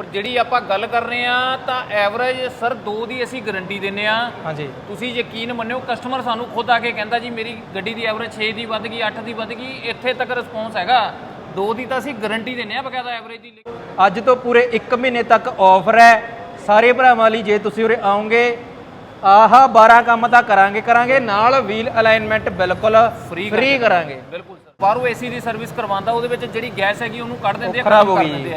ਔਰ ਜਿਹੜੀ ਆਪਾਂ ਗੱਲ ਕਰ ਰਹੇ ਆ ਤਾਂ ਐਵਰੇਜ ਸਰ 2 ਦੀ ਅਸੀਂ ਗਾਰੰਟੀ ਦਿੰਨੇ ਆ ਹਾਂਜੀ। ਤੁਸੀਂ ਯਕੀਨ ਮੰਨਿਓ ਕਸਟਮਰ ਸਾਨੂੰ ਖੁਦ ਆ ਕੇ ਕਹਿੰਦਾ ਜੀ ਮੇਰੀ ਗੱਡੀ ਦੀ ਐਵਰੇਜ 6 ਦੀ ਵੱਧ ਗਈ 8 ਦੀ ਵੱਧ ਗਈ। ਇੱਥੇ ਤੱਕ ਰਿਸਪੌਂਸ ਹੈਗਾ। 2 ਦੀ ਤਾਂ ਅਸੀਂ ਗਾਰੰਟੀ ਦਿੰਨੇ ਆ ਬਕਾਇਦਾ ਐਵਰੇਜ ਦੀ। ਅੱਜ ਤੋਂ ਪੂਰੇ 1 ਮਹੀਨੇ ਤੱਕ ਆਫਰ ਹੈ। ਸਾਰੇ ਭਰਾਵਾਂ ਲਈ ਜੇ ਤੁਸੀਂ ਉਰੇ ਆਓਗੇ ਆਹ 12 ਕੰਮ ਤਾਂ ਕਰਾਂਗੇ ਕਰਾਂਗੇ ਨਾਲ ਵੀਲ ਅਲਾਈਨਮੈਂਟ ਬਿਲਕੁਲ ਫ੍ਰੀ ਕਰਾਂਗੇ। ਬਿਲਕੁਲ ਬਾਹਰੋਂ ਏਸੀ ਦੀ ਸਰਵਿਸ ਕਰਵਾਉਂਦਾ ਉਹਦੇ ਵਿੱਚ ਜਿਹੜੀ ਗੈਸ ਹੈਗੀ ਉਹਨੂੰ ਕੱਢ ਦਿੰਦੇ ਆ ਖਰਾਬ ਹੋ ਗਈ।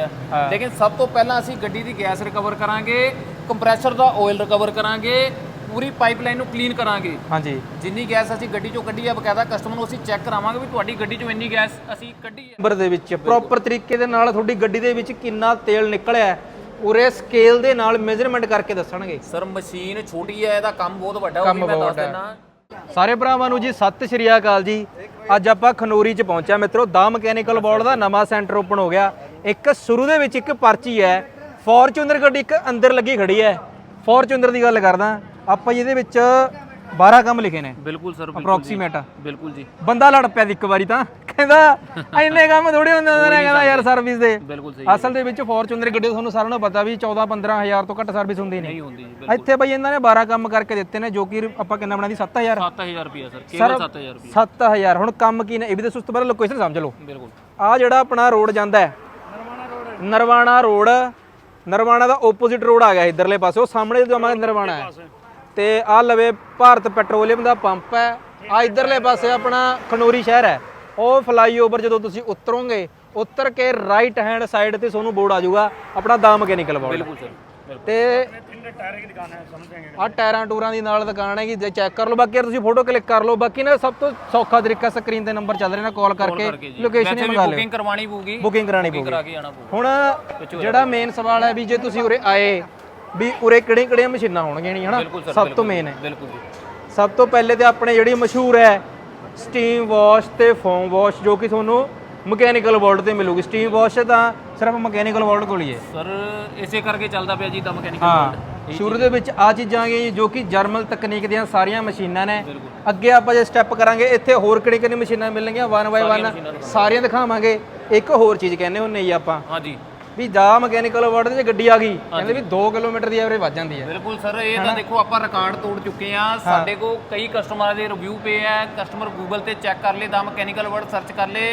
ਲੇਕਿਨ ਸਭ ਤੋਂ ਪਹਿਲਾਂ ਅਸੀਂ ਗੱਡੀ ਦੀ ਗੈਸ ਰਿਕਵਰ ਕਰਾਂਗੇ ਕੰਪਰੈਸਰ ਦਾ ਆਇਲ ਰਿਕਵਰ ਕਰਾਂਗੇ ਪੂਰੀ ਪਾਈਪਲਾਈਨ ਨੂੰ ਕਲੀਨ ਕਰਾਂਗੇ। ਹਾਂਜੀ। ਜਿੰਨੀ ਗੈਸ ਅਸੀਂ ਗੱਡੀ ਚੋਂ ਕੱਢੀ ਆ ਬਕਾਇਦਾ ਕਸਟਮਰ ਨੂੰ ਅਸੀਂ ਚੈੱਕ ਕਰਾਵਾਂਗੇ ਵੀ ਤੁਹਾਡੀ ਗੱਡੀ ਚੋਂ ਇੰਨੀ ਗੈਸ ਅਸੀਂ ਕੱਢੀ ਹੈ। ਨੰਬਰ ਦੇ ਵਿੱਚ ਪ੍ਰੋਪਰ ਤਰੀਕੇ ਦੇ ਨਾਲ ਤੁਹਾਡੀ ਗੱਡੀ ਦੇ ਵਿੱਚ ਕਿੰਨਾ ਤੇਲ ਨਿਕਲਿਆ ਉਰੇ ਸਕੇਲ ਦੇ ਨਾਲ ਮੈਜ਼ਰਮੈਂਟ ਕਰਕੇ ਦੱਸਣਗੇ। ਸਰ ਮਸ਼ੀਨ ਛੋਟੀ ਹੈ ਇਹਦਾ ਕੰਮ ਬਹੁਤ ਵੱਡਾ ਉਹ ਵੀ ਮੈਂ ਦੱਸ। ਦਿੰਦਾ। ਸਾਰੇ ਭਰਾਵਾਂ ਨੂੰ ਜੀ ਸਤਿ ਸ਼੍ਰੀ ਅਕਾਲ ਜੀ। ਅੱਜ ਆਪਾਂ ਖਨੋਰੀ ਚ ਪਹੁੰਚਿਆ ਮਿੱਤਰੋ ਦਾ ਮਕੈਨੀਕਲ ਵਰਲਡ ਦਾ ਨਵਾਂ ਸੈਂਟਰ ਓਪਨ ਹੋ ਗਿਆ। ਇੱਕ ਸ਼ੁਰੂ ਦੇ ਵਿੱਚ ਇੱਕ ਪਰਚੀ ਹੈ। ਫੋਰਚੂਨਰ ਗੱਡੀ ਇੱਕ ਅੰਦਰ ਲੱਗੀ ਖੜੀ ਹੈ। ਫੋਰਚੂਨਰ ਦੀ ਗੱਲ ਕਰਦਾ ਆਪਾਂ ਇਹਦੇ ਵਿੱਚ 12 ਕੰਮ ਲਿਖੇ ਨੇ। ਬਿਲਕੁਲ ਸਰ ਅਪਰੋਕਸੀਮੇਟ ਬਿਲਕੁਲ ਜੀ। ਬੰਦਾ ਲੜ ਪਿਆ ਇੱਕ ਵਾਰੀ ਤਾਂ। ਕਹਿੰਦਾ ਇੰਨੇ ਕੰਮ ਥੋੜੇ ਹੁੰਦੇ ਹੁੰਦੇ ਨੇ ਕਹਿੰਦਾ ਯਾਰ ਸਰਵਿਸ ਦੇ। ਬਿਲਕੁਲ ਸਹੀ ਅਸਲ ਦੇ ਵਿੱਚ ਫੋਰਚੂਨਰ ਗੱਡੀ ਤੁਹਾਨੂੰ ਸਾਰਿਆਂ ਨੂੰ ਪਤਾ ਵੀ 14 15000 ਤੋਂ ਘੱਟ ਸਰਵਿਸ ਹੁੰਦੀ ਨਹੀਂ। ਨਹੀਂ ਹੁੰਦੀ ਜੀ ਇੱਥੇ ਬਈ ਇਹਨਾਂ ਨੇ 12 ਕੰਮ ਕਰਕੇ ਦਿੱਤੇ ਨੇ ਜੋ ਕਿ ਆਪਾਂ ਕਿੰਨਾ ਬਣਾਦੀ 7000 7000 ਰੁਪਿਆ ਸਰ। ਕੇਵਲ 7000 ਰੁਪਿਆ 7000 ਹੁਣ ਕੰਮ ਕੀ ਨੇ? ਇਹ ਵੀ ਦੱਸੋ ਉਸ ਤੋਂ ਪਹਿਲਾਂ ਲੋਕੇਸ਼ਨ ਸਮਝ ਲਓ। ਬਿਲਕੁਲ। ਆ ਜਿਹੜਾ ਆਪਣਾ ਰੋਡ ਜਾਂਦਾ ਹੈ। ਨਰਵਾਣਾ ਰੋਡ ਨਰਵਾਣਾ ਦਾ ਆਪੋਜ਼ਿਟ ਰੋਡ ਆ ਗਿਆ ਇਧਰਲੇ ਪਾਸੇ। ਉਹ ਸਾਹਮਣੇ ਜਾਵਾਂਗੇ ਨਰਵਾਣਾ ਹੈ। ਤੇ ਆ ਲਵੇ ਭਾਰਤ ਪੈਟਰੋਲੀਅਮ ਦਾ ਪੰਪ ਹੈ। ਆ ਇਧਰਲੇ ਪਾਸੇ ਆਪਣਾ ਖਨੋਰੀ ਸ਼ਹਿਰ ਹੈ। ਉਹ ਫਲਾਈਓਵਰ ਜਦੋਂ ਤੁਸੀਂ ਉਤਰੋਗੇ ਉਤਰ ਕੇ ਰਾਈਟ ਹੈਂਡ ਸਾਈਡ ਤੇ ਤੁਹਾਨੂੰ ਬੋਰਡ ਆ ਜਾਊਗਾ ਆਪਣਾ ਦਾ ਮਕੈਨੀਕਲ ਬੋਰਡ ਬਿਲਕੁਲ ਸਰ ਤੇ ਆ ਟਾਇਰਾਂ ਟੂਰਾਂ ਦੀ ਨਾਲ ਦੁਕਾਨ ਹੈਗੀ ਜੇ ਚੈੱਕ ਕਰ ਲਓ ਬਾਕੀ ਯਾਰ ਤੁਸੀਂ ਫੋਟੋ ਕਲਿੱਕ ਕਰ ਲਓ ਬਾਕੀ ਨਾ ਸਭ ਤੋਂ ਸੌਖਾ ਤਰੀਕਾ ਸਕਰੀਨ ਤੇ ਨੰਬਰ ਚੱਲ ਰਿਹਾ ਨਾ ਕਾਲ ਕਰਕੇ ਲੋਕੇਸ਼ਨ ਹੀ ਮੰਗਾ ਲਿਓ। ਬੁਕਿੰਗ ਕਰਵਾਣੀ ਪਊਗੀ। ਬੁਕਿੰਗ ਕਰਾਣੀ ਪਊਗੀ। ਕੇ ਹੁਣ ਜਿਹੜਾ ਮੇਨ ਸਵਾਲ ਹੈ ਵੀ ਜੇ ਤੁਸੀਂ ਉਰੇ ਆਏ ਵੀ ਉਰੇ ਕਿਹੜੀਆਂ ਕਿਹੜੀਆਂ ਮਸ਼ੀਨਾਂ ਹੋਣਗੀਆਂ ਨਹੀਂ ਹਨਾ ਸਭ ਤੋਂ ਮੇਨ ਹੈ। ਬਿਲਕੁਲ ਜੀ। ਸਭ ਤੋਂ ਪਹਿਲੇ ਤੇ ਆਪਣੇ ਜਿਹੜੀ ਮਸ਼ਹੂਰ ਹੈ ਸਟੀਮ ਵਾਸ਼ ਤੇ ਫੋਮ ਵਾਸ਼ ਜੋ ਕਿ ਤੁਹਾਨੂੰ ਮਕੈਨੀਕਲ ਵਰਲਡ ਤੇ ਮਿਲੂਗੀ। ਸਟੀਮ ਵਾਸ਼ ਤਾਂ ਸਿਰਫ ਮਕੈਨੀਕਲ ਵਰਲਡ ਕੋਲ ਹੀ ਹੈ। ਸਰ ਇਸੇ ਕਰਕੇ ਚੱਲਦਾ ਪਿਆ ਜੀ ਦਾ ਮਕੈਨੀਕਲ ਹਾਂ ਸ਼ੁਰੂ ਦੇ ਵਿੱਚ ਆ ਚੀਜ਼ਾਂ ਆ ਗਈਆਂ ਜੋ ਕਿ ਜਰਮਨ ਤਕਨੀਕ ਦੀਆਂ ਸਾਰੀਆਂ ਮਸ਼ੀਨਾਂ ਨੇ। ਅੱਗੇ ਆਪਾਂ ਜੇ ਸਟੈਪ ਕਰਾਂਗੇ ਇੱਥੇ ਹੋਰ ਕਿਹੜੀ ਕਿਹੜੀ ਮਸ਼ੀਨਾਂ ਮਿਲਣਗੀਆਂ? ਵਨ ਬਾਈ ਵਨ ਸਾਰੀਆਂ ਦਿਖਾਵਾਂਗੇ। ਇੱਕ ਹੋਰ ਚੀਜ਼ ਕਹਿੰਦੇ ਹੁੰਨੇ ਜੀ ਆਪਾਂ। ਹਾਂਜੀ ਵੀ ਜਾ ਮਕੈਨੀਕਲ ਵਰਡ ਦੇ ਗੱਡੀ ਆ ਗਈ। ਕਹਿੰਦੇ ਵੀ 2 ਕਿਲੋਮੀਟਰ ਦੀ ਐਵਰੇਜ ਵੱਜ ਜਾਂਦੀ ਹੈ। ਬਿਲਕੁਲ ਸਰ ਇਹ ਤਾਂ ਦੇਖੋ ਆਪਾਂ ਰਿਕਾਰਡ ਤੋੜ ਚੁੱਕੇ ਆ ਸਾਡੇ ਕੋਲ ਕਈ ਕਸਟਮਰਾਂ ਦੇ ਰਿਵਿਊ ਪਏ ਆ। ਕਸਟਮਰ ਗੂਗਲ ਤੇ ਚੈੱਕ ਕਰ ਲੇ ਦਾ ਮਕੈਨੀਕਲ ਵਰਡ ਸਰਚ ਕਰ ਲੇ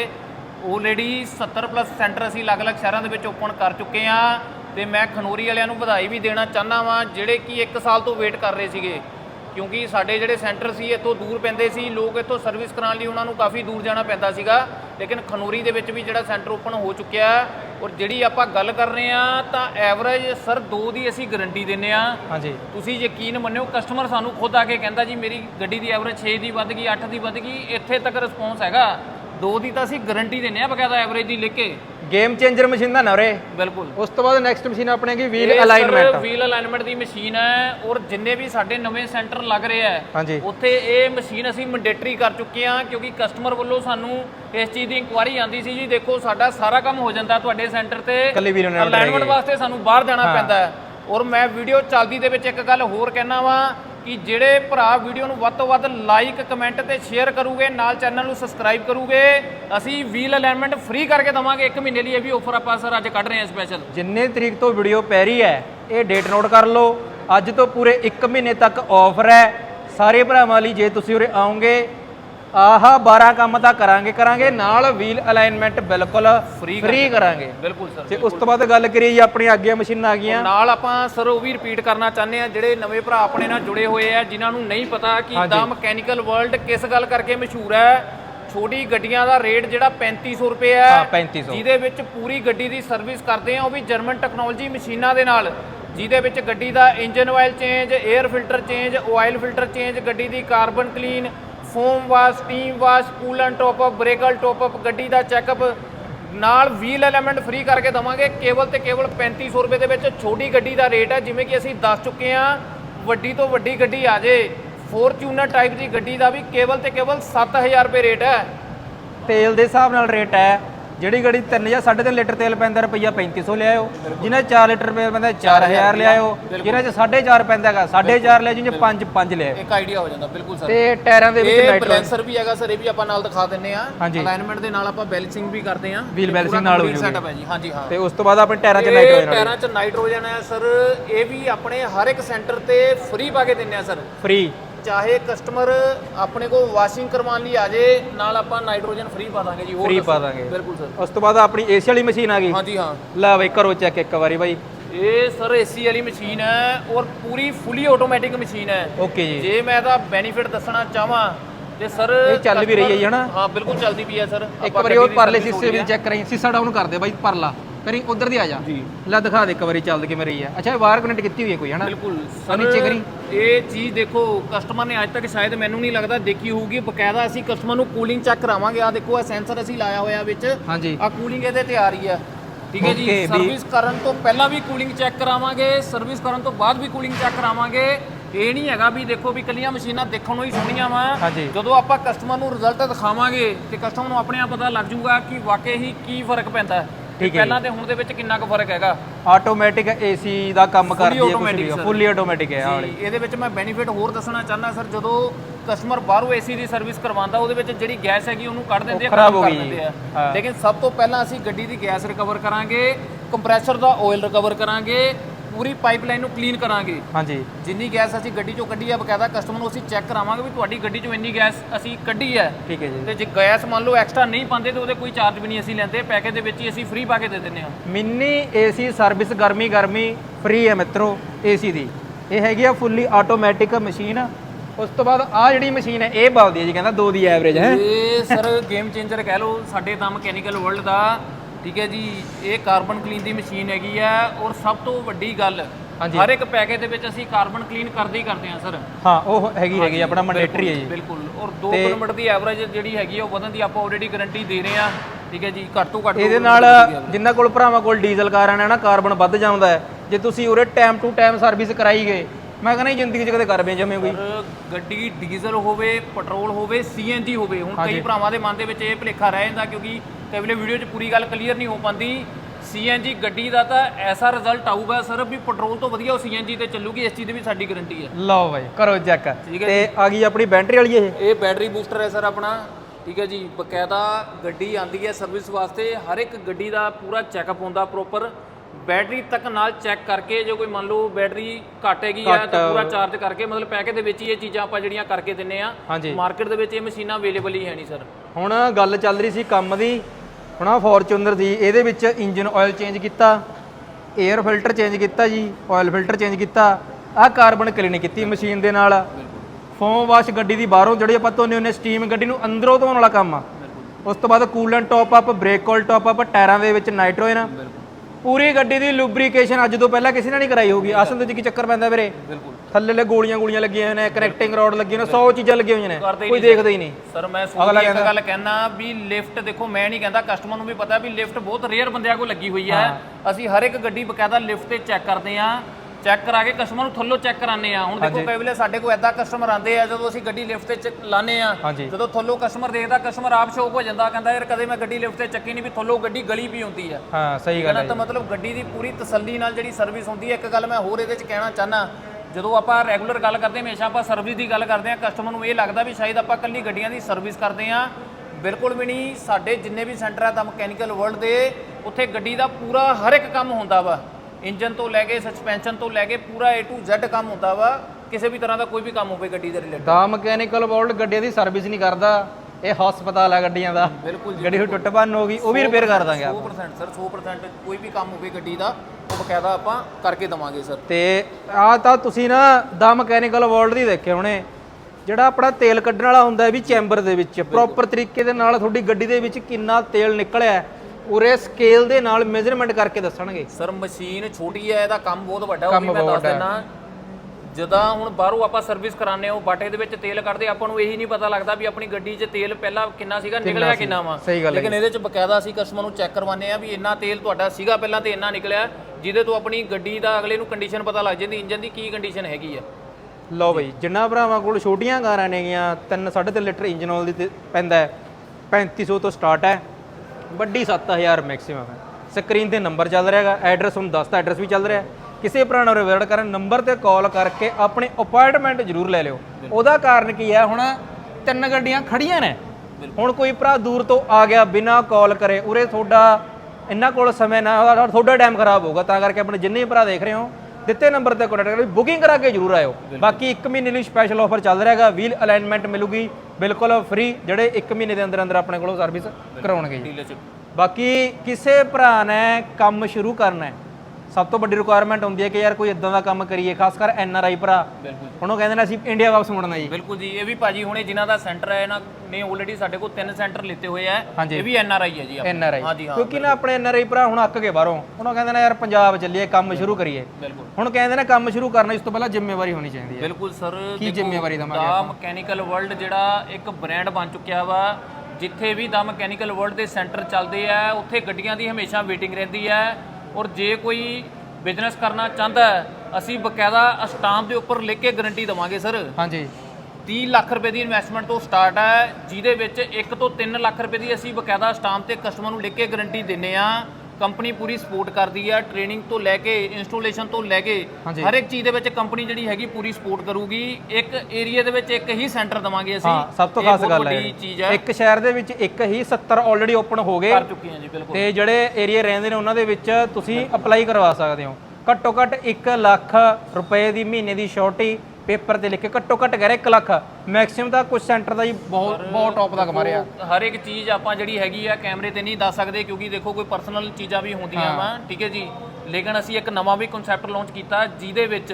ਆਲਰੇਡੀ 70 ਪਲੱਸ ਸੈਂਟਰ ਅਸੀਂ ਅਲੱਗ-ਅਲੱਗ ਸ਼ਹਿਰਾਂ ਦੇ ਵਿੱਚ ਓਪਨ ਕਰ ਚੁੱਕੇ ਆ ਤੇ ਮੈਂ ਖਨੋਰੀ ਵਾਲਿਆਂ ਨੂੰ ਵਧਾਈ ਵੀ ਦੇਣਾ ਚਾਹੁੰਦਾ ਵਾਂ ਜਿਹੜੇ ਕਿ 1 ਸਾਲ ਤੋਂ ਵੇਟ ਕਰ ਰਹੇ ਸੀਗੇ। ਕਿਉਂਕਿ ਸਾਡੇ ਜਿਹੜੇ ਸੈਂਟਰ ਸੀ ਇੱਥੋਂ ਦੂਰ ਪੈਂਦੇ ਸੀ ਲੋਕ ਇੱਥੋਂ ਸਰਵਿਸ ਕਰਾਉਣ ਲਈ ਉਹਨਾਂ ਨੂੰ ਕਾਫੀ ਦੂਰ ਜਾਣਾ ਪੈਂਦਾ ਸੀਗਾ। ਲੇਕਿਨ ਖਨੋਰੀ ਦੇ ਵਿੱਚ ਵੀ ਜਿਹੜਾ ਸੈਂਟਰ ਓਪਨ ਹੋ ਚੁੱਕਿਆ ਔਰ ਜਿਹੜੀ ਆਪਾਂ ਗੱਲ ਕਰ ਰਹੇ ਆ ਤਾਂ ਐਵਰੇਜ ਸਰ 2 ਦੀ ਅਸੀਂ ਗਾਰੰਟੀ ਦਿੰਨੇ ਆ ਹਾਂਜੀ। ਤੁਸੀਂ ਯਕੀਨ ਮੰਨਿਓ ਕਸਟਮਰ ਸਾਨੂੰ ਖੁਦ ਆ ਕੇ ਕਹਿੰਦਾ ਜੀ ਮੇਰੀ ਗੱਡੀ ਦੀ ਐਵਰੇਜ 6 ਦੀ ਵੱਧ ਗਈ 8 ਦੀ ਵੱਧ ਗਈ ਇੱਥੇ ਤੱਕ ਰਿਸਪੌਂਸ ਹੈਗਾ। 2 ਦੀ ਤਾਂ ਅਸੀਂ ਗਾਰੰਟੀ ਦਿੰਨੇ ਆ ਬਕਾਇਦਾ ਐਵਰੇਜ ਦੀ ਲਿਖ ਕੇ। ਗੇਮ ਚੇਂਜਰ ਮਸ਼ੀਨ ਦਾ ਨਾ ਉਰੇ ਬਿਲਕੁਲ। ਉਸ ਤੋਂ ਬਾਅਦ ਨੈਕਸਟ ਮਸ਼ੀਨ ਆਪਣੇ ਕੀ ਵੀਲ ਅਲਾਈਨਮੈਂਟ ਵੀਲ ਅਲਾਈਨਮੈਂਟ ਦੀ ਮਸ਼ੀਨ ਹੈ ਔਰ ਜਿੰਨੇ ਵੀ ਸਾਡੇ ਨਵੇਂ ਸੈਂਟਰ ਲੱਗ ਰਹੇ ਆ ਹਾਂਜੀ। ਉੱਥੇ ਇਹ ਮਸ਼ੀਨ ਅਸੀਂ ਮੈਂਡੇਟਰੀ ਕਰ ਚੁੱਕੇ ਹਾਂ ਕਿਉਂਕਿ ਕਸਟਮਰ ਵੱਲੋਂ ਸਾਨੂੰ ਇਸ ਚੀਜ਼ ਦੀ ਇਨਕੁਆਇਰੀ ਆਂਦੀ ਸੀ ਜੀ ਦੇਖੋ ਸਾਡਾ ਸਾਰਾ ਕੰਮ ਹੋ ਜਾਂਦਾ ਤੁਹਾਡੇ ਸੈਂਟਰ ਤੇ। ਅਲਾਈਨਮੈਂਟ ਵਾਸਤੇ ਸਾਨੂੰ ਬਾਹਰ ਜਾਣਾ ਪੈਂਦਾ ਔਰ ਮੈਂ ਵੀਡੀਓ ਚੱਲਦੀ ਦੇ ਵਿੱਚ ਇੱਕ ਗੱਲ ਹੋਰ ਕਹਿਣਾ ਵਾਂ ਕਿ ਜਿਹੜੇ ਭਰਾ ਵੀਡੀਓ ਨੂੰ ਵੱਧ ਤੋਂ ਵੱਧ ਲਾਈਕ ਕਮੈਂਟ ਤੇ ਸ਼ੇਅਰ ਕਰੂਗੇ, ਨਾਲ ਚੈਨਲ ਨੂੰ ਸਬਸਕ੍ਰਾਈਬ ਕਰੂਗੇ, ਅਸੀਂ ਵੀਲ ਅਲਾਈਨਮੈਂਟ ਫ੍ਰੀ ਕਰਕੇ ਦਵਾਂਗੇ 1 ਮਹੀਨੇ ਲਈ, ਇਹ ਵੀ ਆਫਰ ਆਪਾਂ ਸਰ ਅੱਜ ਕੱਢ ਰਹੇ ਹਾਂ ਸਪੈਸ਼ਲ ਜਿੰਨੇ ਤਰੀਕ ਤੋਂ ਵੀਡੀਓ ਪੈ ਰਹੀ ਹੈ, ਇਹ ਡੇਟ ਨੋਟ ਕਰ ਲਓ। ਅੱਜ ਤੋਂ ਪੂਰੇ 1 ਮਹੀਨੇ ਤੱਕ ਆਫਰ ਹੈ। ਸਾਰੇ ਭਰਾਵਾਂ ਲਈ ਜੇ ਤੁਸੀਂ ਉਰੇ ਆਉਂਗੇ ਆਹ 12 ਕੰਮ ਤਾਂ ਕਰਾਂਗੇ ਕਰਾਂਗੇ ਨਾਲ ਵੀਲ ਅਲਾਈਨਮੈਂਟ ਬਿਲਕੁਲ Free ਫ੍ਰੀ ਕਰਾਂਗੇ। ਬਿਲਕੁਲ ਸਰ ਤੇ ਉਸ ਤੋਂ ਬਾਅਦ ਗੱਲ ਕਰੀਏ ਜੀ ਆਪਣੀ ਅੱਗੇ ਮਸ਼ੀਨਾਂ ਆ ਗਈਆਂ। ਨਾਲ ਆਪਾਂ ਸਰ ਉਹ ਵੀ ਰਿਪੀਟ ਕਰਨਾ ਚਾਹੁੰਦੇ ਆ ਜਿਹੜੇ ਨਵੇਂ ਭਰਾ ਆਪਣੇ ਨਾਲ ਜੁੜੇ ਹੋਏ ਆ ਜਿਨ੍ਹਾਂ ਨੂੰ ਨਹੀਂ ਪਤਾ ਕਿ ਦਾ ਮਕੈਨੀਕਲ ਵਰਲਡ ਕਿਸ ਗੱਲ ਕਰਕੇ ਮਸ਼ਹੂਰ ਹੈ। ਛੋਟੀ ਗੱਡੀਆਂ ਦਾ ਰੇਟ ਜਿਹੜਾ 3500 ਰੁਪਏ ਹੈ ਹਾਂ 3500 ਜਿਹਦੇ ਵਿੱਚ ਪੂਰੀ ਗੱਡੀ ਦੀ ਸਰਵਿਸ ਕਰਦੇ ਆ ਉਹ ਵੀ ਜਰਮਨ ਟੈਕਨੋਲੋਜੀ ਮਸ਼ੀਨਾਂ ਦੇ ਨਾਲ। ਜਿਹਦੇ ਵਿੱਚ ਗੱਡੀ ਦਾ engine oil change air filter change oil filter change ਗੱਡੀ ਦੀ carbon clean foam wash, steam wash coolant top up ਬ੍ਰੇਕਲ top up, ਗੱਡੀ ਦਾ ਚੈੱਕਅਪ ਨਾਲ ਵੀਲ ਐਲੀਮੈਂਟ ਫ੍ਰੀ ਕਰਕੇ ਦਵਾਂਗੇ। ਕੇਵਲ ਤੇ ਕੇਵਲ 3500 ਰੁਪਏ ਦੇ ਵਿੱਚ ਛੋਟੀ ਗੱਡੀ ਦਾ ਰੇਟ ਹੈ, ਜਿਵੇਂ ਕਿ ਅਸੀਂ ਦੱਸ ਚੁੱਕੇ ਹਾਂ, ਵੱਡੀ ਤੋਂ ਵੱਡੀ ਗੱਡੀ ਆ ਜੇ। ਫੋਰਚੂਨਰ ਟਾਈਪ ਦੀ ਗੱਡੀ ਦਾ ਵੀ ਕੇਵਲ ਤੇ ਕੇਵਲ 7000 ਰੁਪਏ ਰੇਟ ਹੈ। ਤੇਲ ਦੇ ਹਿਸਾਬ ਨਾਲ ਰੇਟ ਹੈ। ਜਿਹੜੀ ਗੱਡੀ 3 ਜਾਂ 3.5 ਲੀਟਰ ਤੇਲ ਪੈਂਦਾ ਰੁਪਈਆ 3500 ਲਿਆਇਓ ਜਿਹਨੇ 4 ਲੀਟਰ ਤੇਲ ਪੈਂਦਾ 4000 ਲਿਆਇਓ ਜਿਹਨੇ ਚ 4.5 ਪੈਂਦਾ ਹੈਗਾ 4.5 ਲਿਆ ਜਿਹਨੇ 5 5 ਲਿਆਇਓ। ਇੱਕ ਆਈਡੀਆ ਹੋ ਜਾਂਦਾ ਬਿਲਕੁਲ ਸਰ। ਤੇ ਟਾਇਰਾਂ ਦੇ ਵਿੱਚ ਇਹ ਨਾਈਟ੍ਰੋ ਬੈਲੈਂਸਰ ਵੀ ਹੈਗਾ ਸਰ ਇਹ ਵੀ ਆਪਾਂ ਨਾਲ ਦਿਖਾ ਦਿੰਨੇ ਆ। ਅਲਾਈਨਮੈਂਟ ਦੇ ਨਾਲ ਆਪਾਂ ਬੈਲੈਂਸਿੰਗ ਵੀ ਕਰਦੇ ਆ Wheel balancing ਨਾਲ ਹੋ ਜੂਗੀ। ਸੈਟਅਪ ਹੈ ਜੀ ਹਾਂਜੀ ਹਾਂ। ਤੇ ਉਸ ਤੋਂ ਬਾਅਦ ਆਪਣੇ ਟਾਇਰਾਂ 'ਚ ਨਾਈਟ੍ਰੋਜਨ ਵਾਲੀ। ਟਾਇਰਾਂ 'ਚ ਨਾਈਟ੍ਰੋਜਨ ਹੈ ਸਰ ਇਹ ਵੀ ਆਪਣੇ ਹਰ ਇੱਕ ਸੈਂਟਰ ਤੇ ਫ੍ਰੀ ਪਾ ਕੇ ਦਿੰਨੇ ਆ ਸਰ। ਫ੍ਰੀ ਚਾਹੇ ਕਸਟਮਰ ਆਪਣੇ ਕੋਲ ਵਾਸ਼ਿੰਗ ਕਰਵਾਉਣ ਲਈ ਆ ਜੇ ਨਾਲ ਆਪਾਂ ਨਾਈਟ੍ਰੋਜਨ ਫ੍ਰੀ ਪਾ ਦਾਂਗੇ ਜੀ ਹੋਰ ਫ੍ਰੀ ਦੱਸੋ। ਪਾ ਦਾਂਗੇ। ਬਿਲਕੁਲ ਸਰ। ਉਸ ਤੋਂ ਬਾਅਦ ਆਪਣੀ ਏਸੀ ਵਾਲੀ ਮਸ਼ੀਨ ਆ ਗਈ। ਹਾਂਜੀ ਹਾਂ। ਲੈ ਬਈ ਕਰੋ ਚੈੱਕ ਇੱਕ ਵਾਰੀ ਬਾਈ। ਇਹ ਸਰ ਏਸੀ ਵਾਲੀ ਮਸ਼ੀਨ ਹੈ ਔਰ ਪੂਰੀ ਫੁੱਲੀ ਆਟੋਮੈਟਿਕ ਮਸ਼ੀਨ ਹੈ। ਓਕੇ ਜੀ। ਜੇ ਮੈਂ ਇਹਦਾ ਬੈਨੀਫਿਟ ਦੱਸਣਾ ਚਾਹਾਂ ਤੇ ਸਰ ਇਹ ਚੱਲ ਵੀ ਰਹੀ ਹੈ ਜੀ, ਹਨਾ? ਹਾਂ ਬਿਲਕੁਲ ਚੱਲਦੀ ਵੀ ਹੈ ਸਰ। ਇੱਕ ਆਪਾਂ ਵਾਰੀ ਉਹ ਗੱਡੀ ਦੀ ਪਰਲੇ service ਸੀਸੇ ਵੀ ਹੈ। ਚੈੱਕ ਕਰੀ ਸੀਸਾ ਡਾਊਨ ਕਰ ਦੇ ਬਾਈ ਪਰਲਾ। ਕਰੀ ਉਧਰ ਦੀ ਆ ਜਾ। ਜੀ। ਲੈ ਦਿਖਾ ਦੇ ਇੱਕ ਵਾਰੀ ਚੱਲਦ ਕਿਵੇਂ ਰਹੀ ਹੈ ਅੱਛਾ ਇਹ ਵਾਇਰ ਕਨੈਕਟ ਕੀਤੀ ਹੋਈ ਹੈ ਕੋਈ ਹਨਾ? ਬਿਲਕੁਲ। ਆ ਨੀਚੇ ਕਰੀ। ਇਹ ਚੀਜ਼ ਦੇਖੋ ਕਸਟਮਰ ਨੇ ਅੱਜ ਤੱਕ ਸ਼ਾਇਦ ਮੈਨੂੰ ਨਹੀਂ ਲੱਗਦਾ ਦੇਖੀ ਹੋਊਗੀ। ਬਕਾਇਦਾ ਅਸੀਂ ਕਸਟਮਰ ਨੂੰ ਕੂਲਿੰਗ ਚੈੱਕ ਕਰਾਵਾਂਗੇ। ਆ ਦੇਖੋ ਇਹ ਸੈਂਸਰ ਅਸੀਂ ਲਾਇਆ ਹੋਇਆ ਵਿੱਚ। ਹਾਂਜੀ। ਆ ਕੂਲਿੰਗ ਇਹਦੇ ਤੇ ਆ ਰਹੀ ਹੈ ਠੀਕ ਹੈ ਜੀ? ਸਰਵਿਸ ਕਰਨ ਤੋਂ ਪਹਿਲਾਂ ਵੀ ਕੂਲਿੰਗ ਚੈੱਕ ਕਰਾਵਾਂਗੇ। ਸਰਵਿਸ ਕਰਨ ਤੋਂ ਬਾਅਦ ਵੀ ਕੂਲਿੰਗ ਚੈੱਕ ਕਰਾਵਾਂਗੇ। ਇਹ ਨਹੀਂ ਹੈਗਾ ਵੀ ਦੇਖੋ ਵੀ ਕੱਲੀਆਂ ਮਸ਼ੀਨਾਂ ਦੇਖਣ ਨੂੰ ਹੀ ਸੋਹਣੀਆਂ ਵਾ। ਜਦੋਂ ਆਪਾਂ ਕਸਟਮਰ ਨੂੰ ਰਿਜ਼ਲਟ ਦਿਖਾਵਾਂਗੇ ਤੇ ਕਸਟਮਰ ਨੂੰ ਆਪਣੇ ਆਪ ਪਤਾ ਲੱਗ ਜਾਊਗਾ ਕਿ ਵਾਕਈ ਹੀ ਕੀ ਫ਼ਰਕ ਪੈਂਦਾ। ਹੈ ਠੀਕ ਹੈ। ਪਹਿਲਾਂ ਤੇ ਹੁਣ ਦੇ ਵਿੱਚ ਕਿੰਨਾ ਕੁ ਫ਼ਰਕ ਹੈਗਾ ਆਟੋਮੈਟਿਕ ਏਸੀ ਦਾ ਕੰਮ ਕਰਦੀ ਹੈ ਕੁਝ automatic, ਵੀ sir। ਫੁੱਲੀ ਆਟੋਮੈਟਿਕ ਹੈ ਜੀ ਇਹਦੇ ਵਿੱਚ ਮੈਂ ਬੈਨੀਫਿਟ ਹੋਰ ਦੱਸਣਾ ਚਾਹੁੰਦਾ ਸਰ ਜਦੋਂ ਕਸਟਮਰ ਬਾਹਰੋਂ ਏਸੀ ਦੀ ਸਰਵਿਸ ਕਰਵਾਉਂਦਾ ਉਹਦੇ ਵਿੱਚ ਜਿਹੜੀ ਗੈਸ ਹੈਗੀ ਉਹਨੂੰ ਕੱਢ ਦਿੰਦੇ ਆ ਖਰਾਬ ਖਤਮ ਹੋ ਕਰ ਗਈ ਦਿੰਦੇ ਜੀ। ਆ ਹਾਂ। ਲੇਕਿਨ ਸਭ ਤੋਂ ਪਹਿਲਾਂ ਅਸੀਂ ਗੱਡੀ ਦੀ ਗੈਸ ਰਿਕਵਰ ਕਰਾਂਗੇ ਕੰਪਰੈਸਰ ਦਾ ਆਇਲ ਰਿਕਵਰ ਕਰਾਂਗੇ ਪੂਰੀ ਪਾਈਪਲਾਈਨ ਨੂੰ ਕਲੀਨ ਕਰਾਂਗੇ। ਹਾਂਜੀ। ਜਿੰਨੀ ਗੈਸ ਅਸੀਂ ਗੱਡੀ ਚੋਂ ਕੱਢੀ ਆ ਬਕਾਇਦਾ ਕਸਟਮਰ ਨੂੰ ਅਸੀਂ ਚੈੱਕ ਕਰਾਵਾਂਗੇ ਵੀ ਤੁਹਾਡੀ ਗੱਡੀ ਚੋਂ ਇੰਨੀ ਗੈਸ ਅਸੀਂ ਕੱਢੀ ਹੈ। ਠੀਕ ਹੈ ਜੀ। ਤੇ ਜੇ ਗੈਸ ਮੰਨ ਲਓ ਐਕਸਟਰਾ ਨਹੀਂ ਪਾਉਂਦੇ ਤੇ ਉਹਦੇ ਕੋਈ ਚਾਰਜ ਵੀ ਨਹੀਂ ਅਸੀਂ ਲੈਂਦੇ ਪੈਕੇਜ ਦੇ ਵਿੱਚ ਹੀ ਅਸੀਂ ਫ੍ਰੀ ਪਾ ਕੇ ਦੇ ਦਿੰਦੇ ਹਾਂ। ਮਿੰਨੀ ਏਸੀ ਸਰਵਿਸ ਗਰਮੀ ਗਰਮੀ ਫ੍ਰੀ ਹੈ ਮਿੱਤਰੋ ਏਸੀ ਦੀ। ਇਹ ਹੈਗੀ ਆ ਫੁੱਲੀ ਆਟੋਮੈਟਿਕ ਮਸ਼ੀਨ ਉਸ ਤੋਂ ਬਾਅਦ ਆ ਜਿਹੜੀ ਮਸ਼ੀਨ ਹੈ ਇਹ ਬਲਦੀ ਹੈ ਜੀ ਕਹਿੰਦਾ 2 ਦੀ ਐਵਰੇਜ ਹੈ। ਇਹ ਸਰ ਗੇਮ ਚੇਂਜਰ ਕਹਿ ਲਓ ਸਾਡੇ ਤਾਂ ਮਕੈਨੀਕਲ ਵਰਲਡ ਦਾ ਠੀਕ ਹੈ ਜੀ ਇਹ ਕਾਰਬਨ ਕਲੀਨ ਦੀ ਮਸ਼ੀਨ ਹੈਗੀ ਆ ਔਰ ਸਭ ਤੋਂ ਵੱਡੀ ਗੱਲ ਹਾਂਜੀ। ਹਰ ਇੱਕ ਪੈਕੇਜ ਦੇ ਵਿੱਚ ਅਸੀਂ ਕਾਰਬਨ ਕਲੀਨ ਕਰਦੇ ਹੀ ਕਰਦੇ ਹਾਂ ਸਰ ਹਾਂ ਉਹ ਹੈਗੀ ਹੈਗੀ ਆਪਣਾ ਮੈਂਡੇਟਰੀ ਹੈ ਜੀ। ਬਿਲਕੁਲ। ਔਰ 2 ਕਿਲੋਮੀਟਰ ਦੀ ਐਵਰੇਜ ਜਿਹੜੀ ਹੈਗੀ ਆ ਉਹ ਵਧਣ ਦੀ ਆਪਾਂ ਆਲਰੇਡੀ ਗਾਰੰਟੀ ਦੇ ਰਹੇ ਹਾਂ। ਠੀਕ ਹੈ ਜੀ ਘੱਟ ਤੋਂ ਘੱਟ ਇਹਦੇ ਨਾਲ ਜਿੰਨਾ ਕੋਲ ਭਰਾਵਾਂ ਕੋਲ ਡੀਜ਼ਲ ਕਾਰਾਂ ਨੇ ਨਾ ਕਾਰਬਨ ਵੱਧ ਜਾਂਦਾ ਹੈ। ਜੇ ਤੁਸੀਂ ਉਰੇ ਟਾਈਮ ਟੂ ਟਾਈਮ ਸਰਵਿਸ ਕਰਾਈ ਗਏ ਮੈਂ ਕਹਿੰਦਾ ਜ਼ਿੰਦਗੀ 'ਚ ਕਦੇ ਕਰ ਬੇ ਜਮੇ ਕੋਈ। ਪਰ ਗੱਡੀ ਡੀਜ਼ਲ ਹੋਵੇ ਪੈਟਰੋਲ ਹੋਵੇ ਸੀਐਨਜੀ ਹੋਵੇ ਹੁਣ ਹਾਂਜੀ। ਕਈ ਭਰਾਵਾਂ ਦੇ ਮਨ ਦੇ ਵਿੱਚ ਇਹ ਭੁਲੇਖਾ ਰਹਿ ਜਾਂਦਾ ਕਿਉਂਕਿ ਕਈ ਵੇਲੇ ਵੀਡੀਓ 'ਚ ਪੂਰੀ ਗੱਲ ਕਲੀਅਰ ਨਹੀਂ ਹੋ ਪਾਉਂਦੀ। ਸੀਐਨਜੀ ਗੱਡੀ ਦਾ ਤਾਂ ਐਸਾ ਰਿਜ਼ਲਟ ਆਊਗਾ ਸਰ ਵੀ ਪੈਟਰੋਲ ਤੋਂ ਵਧੀਆ ਉਹ ਸੀਐਨਜੀ ਤੇ ਚੱਲੂਗੀ ਇਸ ਚੀਜ਼ ਦੀ ਵੀ ਸਾਡੀ ਗਾਰੰਟੀ ਹੈ। ਲਓ ਬਾਈ ਕਰੋ ਚੈੱਕ ਠੀਕ ਹੈ ਤੇ ਆ ਗਈ ਆਪਣੀ ਬੈਟਰੀ ਵਾਲੀ ਇਹ। ਇਹ ਬੈਟਰੀ ਬੂਸਟਰ ਹੈ ਸਰ ਆਪਣਾ। ਠੀਕ ਹੈ ਜੀ ਬਕਾਇਦਾ ਗੱਡੀ ਆਂਦੀ ਹੈ ਸਰਵਿਸ ਵਾਸਤੇ। ਹਰ ਇੱਕ ਗੱਡੀ ਦਾ ਪੂਰਾ ਚੈੱਕਅਪ ਹੁੰਦਾ ਪ੍ਰੋਪਰ ਬੈਟਰੀ ਤੱਕ ਨਾਲ ਚੈੱਕ ਕਰਕੇ ਜੇ ਕੋਈ ਮੰਨ ਲਓ ਬੈਟਰੀ ਘੱਟ ਹੈਗੀ ਆ ਘੱਟ। ਤਾਂ ਪੂਰਾ ਚਾਰਜ ਕਰਕੇ ਮਤਲਬ ਪੈਕੇਜ ਦੇ ਵਿੱਚ ਹੀ ਇਹ ਚੀਜ਼ਾਂ ਆਪਾਂ ਜਿਹੜੀਆਂ ਕਰਕੇ ਦਿੰਨੇ ਆ ਮਾਰਕੀਟ ਦੇ ਵਿੱਚ ਇਹ ਮਸ਼ੀਨਾਂ ਅਵੇਲੇਬਲ ਹੀ ਹੈ ਨਹੀਂ ਸਰ। ਹੁਣ ਗੱਲ ਚੱਲ ਰਹੀ ਸੀ ਕੰਮ ਦੀ ਹੁਣ ਆ ਫੋਰਚੂਨਰ ਦੀ ਇਹਦੇ ਵਿੱਚ ਇੰਜਨ ਆਇਲ ਚੇਂਜ ਕੀਤਾ 에ਅਰ ਫਿਲਟਰ ਚੇਂਜ ਕੀਤਾ ਜੀ ਆਇਲ ਫਿਲਟਰ ਚੇਂਜ ਕੀਤਾ ਆ ਕਾਰਬਨ ਕਲੀਨ ਕੀਤੀ ਮਸ਼ੀਨ ਦੇ ਨਾਲ। ਫੋਮ ਵਾਸ਼ ਗੱਡੀ ਦੀ ਬਾਹਰੋਂ ਜਿਹੜੀ ਆਪਾਂ ਧੋਨੇ ਹੁੰਨੇ ਸਟੀਮ ਗੱਡੀ ਨੂੰ ਅੰਦਰੋਂ ਧੋਣ ਵਾਲਾ ਕੰਮ ਆ। ਉਸ ਤੋਂ ਬਾਅਦ ਕੂਲੈਂਟ ਟੌਪ ਅਪ ਬ੍ਰੇਕ ਕੋਲ ਟੌਪ ਅਪ ਟਾਇਰਾਂ ਦੇ ਵਿੱਚ ਨਾਈਟ੍ਰੋਜਨ ਪੂਰੀ ਗੱਡੀ ਦੀ ਲੁਬਰੀਕੇਸ਼ਨ ਅੱਜ ਤੋਂ ਪਹਿਲਾਂ ਕਿਸੇ ਨੇ ਨਹੀਂ ਕਰਾਈ ਹੋਊਗੀ। ਅਸਲ ਵਿੱਚ ਕੀ ਚੱਕਰ ਪੈਂਦਾ ਵੀਰੇ? ਬਿਲਕੁਲ। ਥੱਲੇ ਲੈ ਗੋਲੀਆਂ ਗੋਲੀਆਂ ਲੱਗੀਆਂ ਹੋਈਆਂ ਨੇ ਕਨੈਕਟਿੰਗ ਰੋਡ ਲੱਗੀ ਨੇ 100 ਚੀਜ਼ਾਂ ਲੱਗੀਆਂ ਹੋਈਆਂ ਨੇ। ਕੋਈ ਦੇਖਦਾ ਹੀ ਨਹੀਂ। ਸਰ ਮੈਂ ਸੋਚੀ ਇੱਕ ਗੱਲ ਕਹਿਣਾ ਵੀ ਲਿਫਟ ਦੇਖੋ ਮੈਂ ਨਹੀਂ ਕਹਿੰਦਾ ਕਸਟਮਰ ਨੂੰ ਵੀ ਪਤਾ ਵੀ ਲਿਫਟ ਬਹੁਤ ਰੇਅਰ ਬੰਦਿਆਂ ਕੋਲ ਲੱਗੀ ਹੋਈ ਹੈ। ਅਸੀਂ ਹਰ ਇੱਕ ਗੱਡੀ ਬਕਾਇਦਾ ਲਿਫਟ ਤੇ ਚੈੱਕ ਕਰਦੇ ਆ ਚੈੱਕ ਕਰਾ ਕੇ ਕਸਟਮਰ ਨੂੰ ਥੱਲੋਂ ਚੈੱਕ ਕਰਾਉਂਦੇ ਆ ਹੁਣ ਦੇਖੋ ਕਈ ਵੇਲੇ ਸਾਡੇ ਕੋਲ ਐਦਾਂ ਕਸਟਮਰ ਆਉਂਦੇ ਆ ਜਦੋਂ ਅਸੀਂ ਗੱਡੀ ਲਿਫਟ ਤੇ ਲਾਉਂਦੇ ਆ ਜਦੋਂ ਥੱਲੋਂ ਕਸਟਮਰ ਦੇਖਦਾ ਕਸਟਮਰ ਆਪ ਸ਼ੌਕ ਹੋ ਜਾਂਦਾ ਕਹਿੰਦਾ ਯਾਰ ਕਦੇ ਮੈਂ ਗੱਡੀ ਲਿਫਟ ਤੇ ਚੱਕੀ ਨਹੀਂ ਵੀ ਥੱਲੋਂ ਗੱਡੀ ਗਲੀ ਵੀ ਹੁੰਦੀ ਆ। ਹਾਂ ਸਹੀ ਗੱਲ ਹੈ ਤਾਂ ਮਤਲਬ ਗੱਡੀ ਦੀ ਪੂਰੀ ਤਸੱਲੀ ਨਾਲ ਜਿਹੜੀ ਸਰਵਿਸ ਹੁੰਦੀ ਹੈ ਇੱਕ ਗੱਲ ਮੈਂ ਹੋਰ ਇਹਦੇ ਚ ਕਹਿਣਾ ਚਾਹਨਾ ਜਦੋਂ ਆਪਾਂ ਰੈਗੂਲਰ ਗੱਲ ਕਰਦੇ ਹਮੇਸ਼ਾ ਆਪਾਂ ਸਰਵਿਸ ਦੀ ਗੱਲ ਕਰਦੇ ਹਾਂ ਕਸਟਮਰ ਨੂੰ ਇਹ ਲੱਗਦਾ ਵੀ ਸ਼ਾਇਦ ਆਪਾਂ ਕੱਲੀ ਗੱਡੀਆਂ ਦੀ ਸਰਵਿਸ ਕਰਦੇ ਹਾਂ। ਬਿਲਕੁਲ ਵੀ ਨਹੀਂ ਸਾਡੇ ਜਿੰਨੇ ਵੀ ਸੈਂਟਰ ਆ ਤਾਂ ਮਕੈਨੀਕਲ ਵਰਲਡ ਦੇ ਉੱਥੇ ਗੱਡੀ ਦਾ ਪੂਰਾ ਹਰ ਇੱਕ ਕੰਮ ਹੁੰਦਾ ਵਾ। ਇੰਜਨ ਤੋਂ ਲੈ ਕੇ ਸਸਪੈਂਸ਼ਨ ਤੋਂ ਲੈ ਕੇ ਪੂਰਾ A to Z ਕੰਮ ਹੁੰਦਾ ਵਾ ਕਿਸੇ ਵੀ ਤਰ੍ਹਾਂ ਦਾ ਕੋਈ ਵੀ ਕੰਮ ਹੋਵੇ ਗੱਡੀ ਦੇ ਰਿਲੇਟਡ ਦਾ ਮਕੈਨੀਕਲ ਵਰਲਡ ਗੱਡੀਆਂ ਦੀ ਸਰਵਿਸ ਨਹੀਂ ਕਰਦਾ ਇਹ ਹਸਪਤਾਲ ਹੈ ਗੱਡੀਆਂ ਦਾ। ਬਿਲਕੁਲ ਜੀ ਗੱਡੀ ਹੋਈ ਟੁੱਟ ਭੰਨ ਹੋ ਗਈ ਉਹ ਵੀ ਰਿਪੇਅਰ ਕਰ ਦਾਂਗੇ ਆਪਾਂ। 100% ਸਰ 100% ਕੋਈ ਵੀ ਕੰਮ ਹੋਵੇ ਗੱਡੀ ਦਾ ਉਹ ਬਕਾਇਦਾ ਆਪਾਂ ਕਰਕੇ ਦਵਾਂਗੇ ਸਰ। ਤੇ ਆ ਤਾਂ ਤੁਸੀਂ ਨਾ ਦਾ ਮਕੈਨੀਕਲ ਵਰਲਡ ਦੀ ਦੇਖੇ ਹੋਣੇ ਜਿਹੜਾ ਆਪਣਾ ਤੇਲ ਕੱਢਣ ਵਾਲਾ ਹੁੰਦਾ ਹੈ ਵੀ ਚੈਂਬਰ ਦੇ ਵਿੱਚ ਪ੍ਰੋਪਰ ਤਰੀਕੇ ਦੇ ਨਾਲ ਤੁਹਾਡੀ ਗੱਡੀ ਦੇ ਵਿੱਚ ਕਿੰਨਾ ਤੇਲ ਨਿਕਲਿਆ ਹੈ, ਉਰੇ ਸਕੇਲ ਦੇ ਨਾਲ ਮੈਜ਼ਰਮੈਂਟ ਕਰਕੇ ਦੱਸਣਗੇ। ਸਰ ਮਸ਼ੀਨ ਛੋਟੀ ਹੈ ਇਹਦਾ ਕੰਮ ਬਹੁਤ ਵੱਡਾ ਉਹ ਕੰਮ ਵੀ ਮੈਂ ਬਹੁਤ ਦੱਸ ਵੱਡਾ ਦਿੰਦਾ। ਜਦੋਂ ਹੁਣ ਬਾਹਰੋਂ ਆਪਾਂ ਸਰਵਿਸ ਕਰਾਉਂਦੇ ਹਾਂ ਉਹ ਬਾਟੇ ਦੇ ਵਿੱਚ ਤੇਲ ਕੱਢਦੇ ਆਪਾਂ ਨੂੰ ਇਹੀ ਨਹੀਂ ਪਤਾ ਲੱਗਦਾ ਵੀ ਆਪਣੀ ਗੱਡੀ 'ਚ ਤੇਲ ਪਹਿਲਾਂ ਕਿੰਨਾ ਸੀਗਾ ਨਿਕਲਿਆ ਕਿੰਨਾ ਵਾ। ਸਹੀ ਗੱਲ ਹੈ। ਲੇਕਿਨ ਇਹਦੇ 'ਚ ਬਕਾਇਦਾ ਅਸੀਂ ਕਸਟਮਰ ਨੂੰ ਚੈੱਕ ਕਰਵਾਉਂਦੇ ਆ ਵੀ ਇੰਨਾ ਤੇਲ ਤੁਹਾਡਾ ਸੀਗਾ ਪਹਿਲਾਂ ਤੇ ਇੰਨਾ ਨਿਕਲਿਆ ਜਿਹਦੇ ਤੋਂ ਆਪਣੀ ਗੱਡੀ ਦਾ ਅਗਲੇ ਨੂੰ ਕੰਡੀਸ਼ਨ ਪਤਾ ਲੱਗ ਜਾਂਦੀ ਇੰਜਨ ਦੀ ਕੀ ਕੰਡੀਸ਼ਨ ਹੈਗੀ ਆ। ਲਓ ਬਈ ਜਿੰਨਾ ਭਰਾਵਾਂ ਕੋਲ ਛੋਟੀਆਂ ਕਾਰਾਂ ਨੇਗੀਆਂ 3 3.5 ਲੀਟਰ ਇੰਜਨ ਆਇਲ ਦੀ ਤੇ ਪੈਂਦਾ ਹੈ 3500 ਤੋਂ ਸਟਾਰਟ ਹੈ। ਵੱਡੀ 7000 ਮੈਕਸਿਮਮ ਹੈ। ਸਕਰੀਨ ਤੇ ਨੰਬਰ ਚੱਲ ਰਿਹਾ ਹੈਗਾ ਐਡਰੈਸ ਤੁਹਾਨੂੰ ਦੱਸਤਾ ਐਡਰੈਸ ਵੀ ਚੱਲ ਰਿਹਾ। ਕਿਸੇ ਭਰਾ ਨੂੰ ਰਿਵਰਟ ਕਰਨ ਨੰਬਰ ਤੇ ਕਾਲ ਕਰਕੇ ਆਪਣੇ ਅਪਾਇੰਟਮੈਂਟ ਜ਼ਰੂਰ ਲੈ ਲਿਓ। ਉਹਦਾ ਕਾਰਨ ਕੀ ਹੈ? ਹੁਣ ਤਿੰਨ ਗੱਡੀਆਂ ਖੜੀਆਂ ਨੇ। ਹੁਣ ਕੋਈ ਭਰਾ ਦੂਰ ਤੋਂ ਆ ਗਿਆ ਬਿਨਾ ਕਾਲ ਕਰੇ ਉਰੇ ਤੁਹਾਡਾ ਇਹਨਾਂ ਕੋਲ ਸਮੇਂ ਨਾ ਤੁਹਾਡਾ ਟਾਈਮ ਖਰਾਬ ਹੋਊਗਾ। ਤਾਂ ਕਰਕੇ ਆਪਣੇ ਜਿੰਨੇ ਭਰਾ ਦੇਖ ਰਹੇ ਹੋ ਦਿੱਤੇ ਨੰਬਰ ਤੇ ਕੰਟੈਕਟ ਕਰੋ ਬੁਕਿੰਗ ਕਰਾ ਕੇ ਜ਼ਰੂਰ ਆਇਓ। ਬਾਕੀ 1 ਮਹੀਨੇ ਲਈ ਸਪੈਸ਼ਲ ਆਫਰ ਚੱਲ ਰਿਹਾ ਹੈਗਾ ਵੀਲ ਅਲਾਈਨਮੈਂਟ ਮਿਲੂਗੀ ਬਿਲਕੁਲ ਫ੍ਰੀ ਜਿਹੜੇ 1 ਮਹੀਨੇ ਦੇ ਅੰਦਰ ਅੰਦਰ ਆਪਣੇ ਕੋਲੋਂ ਸਰਵਿਸ ਕਰਾਉਣਗੇ ਜੀ। ਬਾਕੀ ਕਿਸੇ ਭਰਾ ਨੇ ਕੰਮ ਸ਼ੁਰੂ ਕਰਨਾ ਹੈ ਸਭ ਤੋਂ ਵੱਡੀ ਰਿਕੁਆਇਰਮੈਂਟ ਹੁੰਦੀ ਹੈ ਕਿ ਯਾਰ ਕੋਈ ਇਦਾਂ ਦਾ ਕੰਮ ਕਰੀਏ ਖਾਸ ਕਰ ਐਨ ਆਰ ਆਈ ਭਰਾ। ਬਿਲਕੁਲ। ਹੁਣ ਉਹ ਕਹਿੰਦੇ ਨੇ ਅਸੀਂ ਇੰਡੀਆ ਵਾਪਸ ਮੁੜਨਾ ਜੀ। ਬਿਲਕੁਲ ਜੀ ਇਹ ਵੀ ਭਾਜੀ ਹੁਣੇ ਜਿਨ੍ਹਾਂ ਦਾ ਸੈਂਟਰ ਹੈ ਇਹਨਾਂ ਨੇ ਆਲਰੇਡੀ ਸਾਡੇ ਕੋਲ ਤਿੰਨ ਸੈਂਟਰ ਲਿੱਤੇ ਹੋਏ ਆ। ਇਹ ਵੀ ਐਨ ਆਰ ਆਈ ਹੈ ਜੀ ਆਪਣੇ। ਐਨ ਆਰ ਆਈ ਹਾਂਜੀ ਹਾਂ ਕਿਉਂਕਿ ਨਾ ਆਪਣੇ ਐਨ ਆਰ ਆਈ ਭਰਾ ਹੁਣ ਅੱਕ ਗਏ ਬਾਹਰੋਂ। ਹੁਣ ਉਹ ਕਹਿੰਦੇ ਨੇ ਯਾਰ ਪੰਜਾਬ ਚੱਲੀਏ ਕੰਮ ਸ਼ੁਰੂ ਕਰੀਏ। ਬਿਲਕੁਲ। ਹੁਣ ਕਹਿੰਦੇ ਨੇ ਕੰਮ ਸ਼ੁਰੂ ਕਰਨਾ ਇਸ ਤੋਂ ਪਹਿਲਾਂ ਜ਼ਿੰਮੇਵਾਰੀ ਹੋਣੀ ਚਾਹੀਦੀ ਹੈ। ਬਿਲਕੁਲ ਸਰ ਕੀ ਜ਼ਿੰਮੇਵਾਰੀ ਦਵਾਂਗੇ ਦਾ ਮਕੈਨੀਕਲ ਵਰਲਡ ਜਿਹੜਾ ਇੱਕ ਬ੍ਰਾਂਡ ਬਣ ਚੁੱਕਿਆ ਵਾ ਜਿੱਥੇ ਵੀ ਦਾ ਮਕੈਨੀਕਲ ਵਰਲਡ ਦੇ ਸੈਂਟਰ ਚੱਲਦੇ ਆ ਉੱਥੇ ਗੱਡੀਆਂ ਦੀ ਹਮੇਸ਼ਾ ਵੇਟਿੰਗ ਰਹਿੰਦੀ ਹੈ ਔਰ ਜੇ ਕੋਈ ਬਿਜ਼ਨਸ ਕਰਨਾ ਚਾਹੁੰਦਾ ਹੈ, ਅਸੀਂ ਬਕਾਇਦਾ ਸਟਾਂਪ ਦੇ ਉੱਪਰ ਲਿਖ ਕੇ ਗਾਰੰਟੀ ਦਵਾਂਗੇ ਸਰ ਹਾਂਜੀ। 30 ਲੱਖ ਰੁਪਏ ਦੀ ਇਨਵੈਸਟਮੈਂਟ ਤੋਂ ਸਟਾਰਟ ਹੈ ਜਿਹਦੇ ਵਿੱਚ 1 ਤੋਂ 3 ਲੱਖ ਰੁਪਏ ਦੀ ਅਸੀਂ ਬਕਾਇਦਾ ਸਟਾਂਪ ਤੇ ਕਸਟਮਰ ਨੂੰ ਲਿਖ ਕੇ ਗਾਰੰਟੀ ਦਿੰਨੇ ਆ ਕੰਪਨੀ ਪੂਰੀ ਸਪੋਰਟ ਕਰਦੀ ਹੈ ਟ੍ਰੇਨਿੰਗ ਤੋਂ ਲੈ ਕੇ ਇੰਸਟਾਲੇਸ਼ਨ ਤੋਂ ਲੈ ਕੇ ਹਾਂਜੀ। ਹਰ ਇੱਕ ਚੀਜ਼ ਦੇ ਵਿੱਚ ਕੰਪਨੀ ਜਿਹੜੀ ਹੈਗੀ ਪੂਰੀ ਸਪੋਰਟ ਕਰੂਗੀ। ਇੱਕ ਏਰੀਆ ਦੇ ਵਿੱਚ ਇੱਕ ਹੀ ਸੈਂਟਰ ਦਵਾਂਗੇ ਅਸੀਂ। ਹਾਂ ਸਭ ਤੋਂ ਇਹ ਖਾਸ ਬਹੁਤ ਗੱਲ ਹੈ। ਵੱਡੀ ਚੀਜ਼ ਹੈ ਇੱਕ ਸ਼ਹਿਰ ਦੇ ਵਿੱਚ ਇੱਕ ਹੀ 70 ਆਲਰੇਡੀ ਓਪਨ ਹੋ ਗਏ। ਕਰ ਚੁੱਕੇ ਹਾਂ ਜੀ ਬਿਲਕੁਲ। ਤੇ ਜਿਹੜੇ ਏਰੀਆ ਰਹਿੰਦੇ ਨੇ ਉਹਨਾਂ ਦੇ ਵਿੱਚ ਤੁਸੀਂ ਅਪਲਾਈ ਕਰਵਾ ਸਕਦੇ ਹੋ। ਘੱਟੋ ਘੱਟ 1 ਲੱਖ ਰੁਪਏ ਦੀ ਮਹੀਨੇ ਦੀ ਸ਼ੋਰਟੀ ਪੇਪਰ ਤੇ ਲਿਖ ਕੇ ਘੱਟੋ ਘੱਟ ਕਹਿ ਰਹੇ 1 ਲੱਖ। ਮੈਕਸਿਮਮ ਤਾਂ ਕੁਝ ਸੈਂਟਰ ਦਾ ਜੀ ਬਹੁਤ ਬਹੁਤ ਟੌਪ ਦਾ ਕਮਾ ਰਿਹਾ। ਹਰ ਇੱਕ ਚੀਜ਼ ਆਪਾਂ ਜਿਹੜੀ ਹੈਗੀ ਆ ਕੈਮਰੇ ਤੇ ਨਹੀਂ ਦੱਸ ਸਕਦੇ ਕਿਉਂਕਿ ਦੇਖੋ ਕੋਈ ਪਰਸਨਲ ਚੀਜ਼ਾਂ ਵੀ ਹੁੰਦੀਆਂ ਵਾ ਠੀਕ ਹੈ ਜੀ। ਲੇਕਿਨ ਅਸੀਂ ਇੱਕ ਨਵਾਂ ਵੀ ਕਨਸੈਪਟ ਲਾਂਚ ਕੀਤਾ ਜਿਹਦੇ ਵਿੱਚ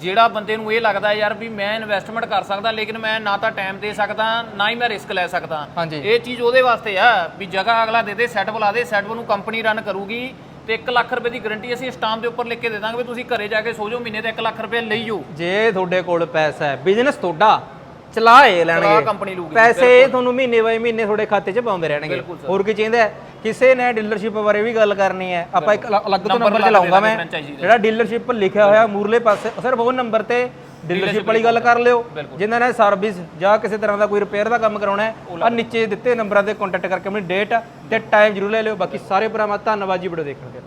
ਜਿਹੜਾ ਬੰਦੇ ਨੂੰ ਇਹ ਲੱਗਦਾ ਯਾਰ ਵੀ ਮੈਂ ਇਨਵੈਸਟਮੈਂਟ ਕਰ ਸਕਦਾ ਲੇਕਿਨ ਮੈਂ ਨਾ ਤਾਂ ਟਾਈਮ ਦੇ ਸਕਦਾ ਨਾ ਹੀ ਮੈਂ ਰਿਸਕ ਲੈ ਸਕਦਾ। ਇਹ ਚੀਜ਼ ਉਹਦੇ ਵਾਸਤੇ ਆ ਵੀ ਜਗ੍ਹਾ ਅਗਲਾ ਦੇ ਦੇ ਸੈੱਟ ਬੁਲਾ ਦੇ ਸੈੱਟ ਨੂੰ ਕੰਪਨੀ ਰਨ ਕਰੂਗੀ। ਤੇ 1 ਲੱਖ ਰੁਪਏ ਦੀ ਗਾਰੰਟੀ ਅਸੀਂ ਸਟਾਂਪ ਦੇ ਉੱਪਰ ਲਿਖ ਕੇ ਦੇ ਦਾਂਗੇ ਵੀ ਤੁਸੀਂ ਘਰੇ ਜਾ ਕੇ ਸੋ ਜਾਓ ਮਹੀਨੇ ਤੇ 1 ਲੱਖ ਰੁਪਏ ਲਈ ਜਾਓ ਜੇ ਤੁਹਾਡੇ ਕੋਲ ਪੈਸਾ ਹੈ ਬਿਜ਼ਨਸ ਤੁਹਾਡਾ ਚਲਾ ਇਹ ਚਲਾ ਲੈਣਗੇ। ਕੰਪਨੀ ਲੂਗੀ ਪੈਸੇ ਤੁਹਾਨੂੰ ਮਹੀਨੇ ਬਾਈ ਮਹੀਨੇ ਤੁਹਾਡੇ ਖਾਤੇ 'ਚ ਪਾਉਂਦੇ ਰਹਿਣਗੇ। ਬਿਲਕੁਲ। ਹੋਰ ਕੀ ਚਾਹੀਦਾ ਹੈ? ਕਿਸੇ ਨੇ ਡੀਲਰਸ਼ਿਪ ਬਾਰੇ ਵੀ ਗੱਲ ਕਰਨੀ ਹੈ ਆਪਾਂ ਇੱਕ ਅਲ- ਅਲੱਗ ਤੋਂ ਨੰਬਰ ਲਾ ਕੇ ਚਲਾਉਂਗਾ ਮੈਂ। ਦੇ। ਜਿਹੜਾ ਡੀਲਰਸ਼ਿਪ ਲਿਖਿਆ ਹੋਇਆ ਮੂਰਲੇ ਪਾਸੇ ਸਿਰਫ ਉਹ ਨੰਬਰ ਤੇ ਡੀਲਰਸ਼ਿਪ ਵਾਲੀ ਗੱਲ ਕਰ ਲਿਓ। ਜਿਨ੍ਹਾਂ ਨੇ ਸਰਵਿਸ ਜਾਂ ਕਿਸੇ ਤਰ੍ਹਾਂ ਦਾ ਕੋਈ ਰਿਪੇਅਰ ਦਾ ਕੰਮ ਕਰਾਉਣਾ ਹੈ ਆ ਨੀਚੇ ਦਿੱਤੇ ਨੰਬਰਾਂ ਤੇ ਕੰਟੈਕਟ ਕਰਕੇ ਆਪਣੀ ਡੇਟ ਤੇ ਟਾਈਮ ਜ਼ਰੂਰ ਲੈ ਲਿਓ। ਬਾਕੀ ਸਾਰੇ ਭਰਾਵਾਂ ਧੰਨਵਾਦ ਜੀ ਵੀਡੀਓ ਦੇਖਣ ਦੇ